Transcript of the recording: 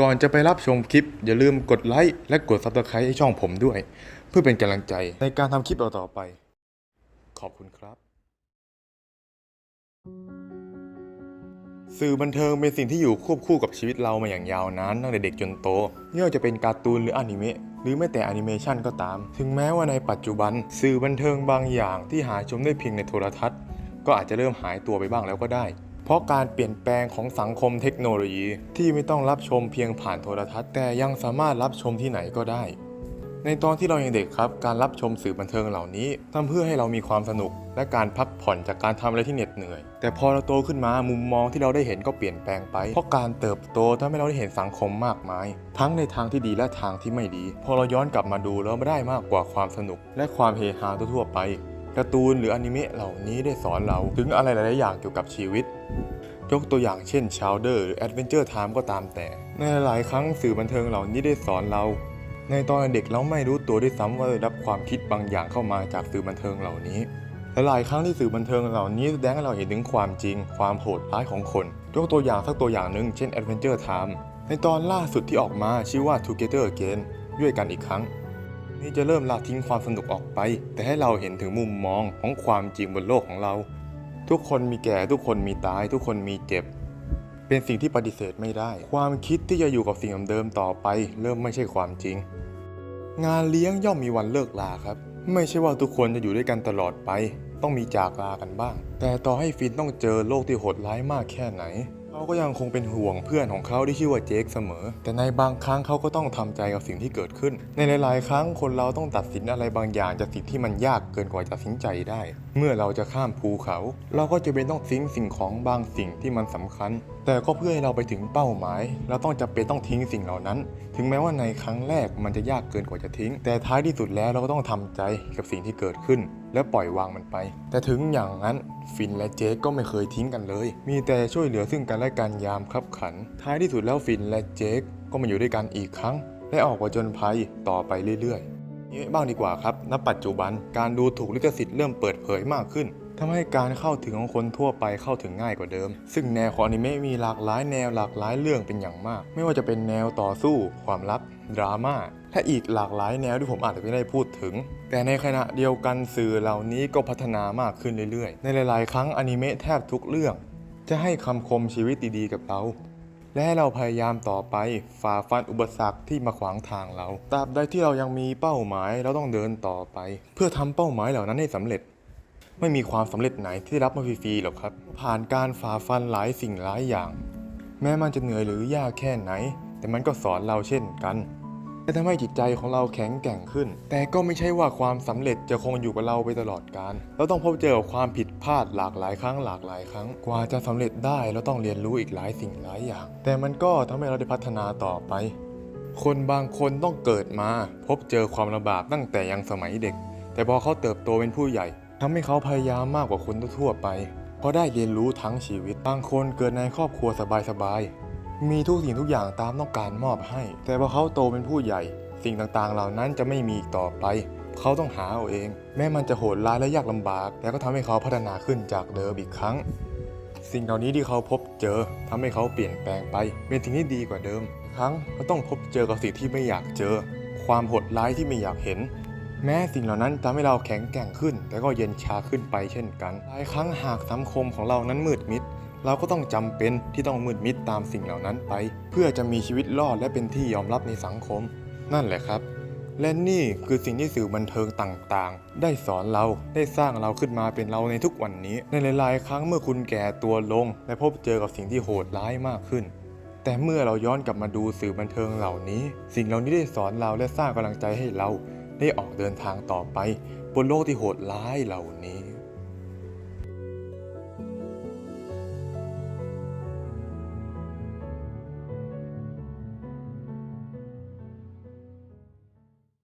ก่อนจะไปรับชมคลิป อย่าลืมกดไลค์และกด subscribe ให้ช่องผมด้วย เพื่อเป็นกำลังใจในการทำคลิปต่อๆไป ขอบคุณครับ สื่อบันเทิงเป็นสิ่งที่อยู่ควบคู่กับชีวิตเรามาอย่างยาวนานตั้งแต่เด็กจนโตไม่ว่าจะเป็นการ์ตูนหรืออนิเมะหรือแม้แต่แอนิเมชันก็ตาม ถึงแม้ว่าในปัจจุบัน สื่อบันเทิงบางอย่างที่หาชมได้เพียงในโทรทัศน์ ก็อาจจะเริ่มหายตัวไปบ้างแล้วก็ได้ เพราะการเปลี่ยนแปลงของสังคมเทคโนโลยี ที่ไม่ต้องรับชมเพียงผ่านโทรทัศน์ แต่ยังสามารถรับชมที่ไหนก็ได้ ในตอนที่เรายังเด็กครับ การรับชมสื่อบันเทิงเหล่านี้ทำเพื่อให้เรามีความสนุก และการพักผ่อนจากการทำอะไรที่เหน็ดเหนื่อย แต่พอเราโตขึ้นมามุมมองที่เราได้เห็นก็เปลี่ยนแปลงไป เพราะการเติบโตทำให้เราได้เห็นสังคมมากมาย ทั้งในทางที่ดีและทางที่ไม่ดี พอเราย้อนกลับมาดูเราไม่ได้มากกว่าความสนุก และความเฮฮาทั่วไป การ์ตูนหรืออนิเมะเหล่านี้ได้สอนเราถึงอะไรหลาย ๆ อย่างเกี่ยวกับชีวิต ยกตัวอย่างเช่น Chowder หรือ Adventure Time ก็ตามแต่ ในหลายครั้งสื่อบันเทิงเหล่านี้ได้สอนเรา ในตอนเด็กเราไม่รู้ตัวด้วยซ้ำว่าได้รับความคิดบางอย่างเข้ามาจากสื่อบันเทิงเหล่านี้และหลายครั้งที่สื่อบันเทิงเหล่านี้แสดงให้เราเห็นถึงความจริง ความโหดร้ายของคน ยกตัวอย่างสักตัวอย่างหนึ่งเช่น Adventure Time ในตอนล่าสุดที่ออกมาชื่อว่า Together Again ด้วยกันอีกครั้ง นี่จะเริ่มละทิ้งความสนุกออกไป แต่ให้เราเห็นถึงมุมมองของความจริงบนโลกของเรา ทุกคนมีแก่ทุกคนมีตาย ทุกคนมีเจ็บ เป็นสิ่งที่ปฏิเสธไม่ได้ ความคิดที่จะอยู่กับสิ่งเดิมต่อไป เริ่มไม่ใช่ความจริง งานเลี้ยงย่อมมีวันเลิกลาครับ ไม่ใช่ว่าทุกคนจะอยู่ด้วยกันตลอดไป ต้องมีจากลากันบ้าง แต่ต่อให้ฟินต้องเจอโลกที่โหดร้ายมากแค่ไหน เขาก็ยังคงเป็นห่วงเพื่อนของเขาที่ชื่อว่าเจคเสมอ แต่ในบางครั้งเขาก็ต้องทำใจกับสิ่งที่เกิดขึ้น ในหลาย ๆ ครั้งคนเราต้องตัดสินอะไรบางอย่างจากสิ่งที่มันยากเกินกว่าจะตัดสินใจได้ เมื่อเราจะข้ามภูเขา เราก็จะเป็นต้องทิ้งสิ่งของบางสิ่งที่มันสำคัญ แต่ก็เพื่อให้เราไปถึงเป้าหมาย เราต้องจำเป็นต้องทิ้งสิ่งเหล่านั้น ถึงแม้ว่าในครั้งแรกมันจะยากเกินกว่าจะทิ้ง แต่ท้ายที่สุดแล้วเราก็ต้องทำใจกับสิ่งที่เกิดขึ้นและปล่อยวางมันไป แต่ถึงอย่างนั้นฟินและเจคก็ไม่เคยทิ้งกันเลย มีแต่ช่วยเหลือซึ่งกันและกันยามคับขัน ท้ายที่สุดแล้วฟินและเจคก็มาอยู่ด้วยกันอีกครั้ง และออกผจญภัยต่อไปเรื่อยๆนี้บ้างดีกว่าครับ ณ ปัจจุบันการดูถูกลิขสิทธิ์เริ่มเปิดเผยมากขึ้นทำให้การเข้าถึงของคนทั่วไปเข้าถึงง่ายกว่าเดิม ซึ่งแนวของอนิเมะมีหลากหลายแนวหลากหลายเรื่องเป็นอย่างมาก ไม่ว่าจะเป็นแนวต่อสู้ ความลับ ดราม่า และอีกหลากหลายแนวที่ผมอาจจะไม่ได้พูดถึง แต่ในขณะเดียวกันสื่อเหล่านี้ก็พัฒนามากขึ้นเรื่อยๆ ในหลาย ๆ ครั้งอนิเมะแทบทุกเรื่อง จะให้คำคมชีวิตดีๆกับเรา และให้เราพยายามต่อไปฝ่าฟันอุปสรรคที่มาขวางทางเราตราบใดที่เรายังมีเป้าหมายเราต้องเดินต่อไป เพื่อทำเป้าหมายเหล่านั้นให้สำเร็จ ไม่มีความสำเร็จไหนที่ได้รับมาฟรีๆหรอกครับ ผ่านการฝ่าฟันหลายสิ่งหลายอย่าง แม้มันจะเหนื่อยหรือยากแค่ไหน แต่มันก็สอนเราเช่นกัน และทำให้จิตใจของเราแข็งแกร่งขึ้น แต่ก็ไม่ใช่ว่าความสำเร็จจะคงอยู่กับเราไปตลอดกาลเราต้องพบเจอความผิดพลาดหลากหลายครั้งหลากหลายครั้ง กว่าจะสำเร็จได้เราต้องเรียนรู้อีกหลายสิ่งหลายอย่าง แต่มันก็ทำให้เราได้พัฒนาต่อไป คนบางคนต้องเกิดมา พบเจอความลำบากตั้งแต่ยังสมัยเด็ก แต่พอเขาเติบโตเป็นผู้ใหญ่ทำให้เขาพยายามมากกว่าคนทั่วไป เพราะได้เรียนรู้ทั้งชีวิต บางคนเกิดในครอบครัวสบายๆ มีทุกสิ่งทุกอย่างตามต้องการมอบให้ แต่พอเขาโตเป็นผู้ใหญ่ สิ่งต่างๆ เหล่านั้นจะไม่มีอีกต่อไป เขาต้องหาเอาเอง แม้มันจะโหดร้ายและยากลำบาก แต่ก็ทำให้เขาพัฒนาขึ้นจากเดิมอีกครั้ง สิ่งเหล่านี้ที่เขาพบเจอทำให้เขาเปลี่ยนแปลงไป เป็นสิ่งที่ดีกว่าเดิม ครั้งก็ต้องพบเจอกับสิ่งที่ไม่อยากเจอ ความโหดร้ายที่ไม่อยากเห็นแม้สิ่งเหล่านั้นทำให้เราแข็งแกร่งขึ้น แต่ก็เย็นชาขึ้นไปเช่นกัน หลายครั้งหากสังคมของเรานั้นมืดมิด เราก็ต้องจำเป็นที่ต้องมืดมิดตามสิ่งเหล่านั้นไป เพื่อจะมีชีวิตรอดและเป็นที่ยอมรับในสังคม นั่นแหละครับ และนี่คือสิ่งที่สื่อบันเทิงต่างๆ ได้สอนเราได้สร้างเราขึ้นมาเป็นเราในทุกวันนี้ ในหลาย ๆ ครั้งเมื่อคุณแก่ตัวลง และพบเจอกับสิ่งที่โหดร้ายมากขึ้น แต่เมื่อเราย้อนกลับมาดูสื่อบันเทิงเหล่านี้ สิ่งเหล่านี้ได้สอนเราและสร้างกำลังใจให้เรา ได้ออกเดินทางต่อไป บนโลกที่โหดร้ายเหล่านี้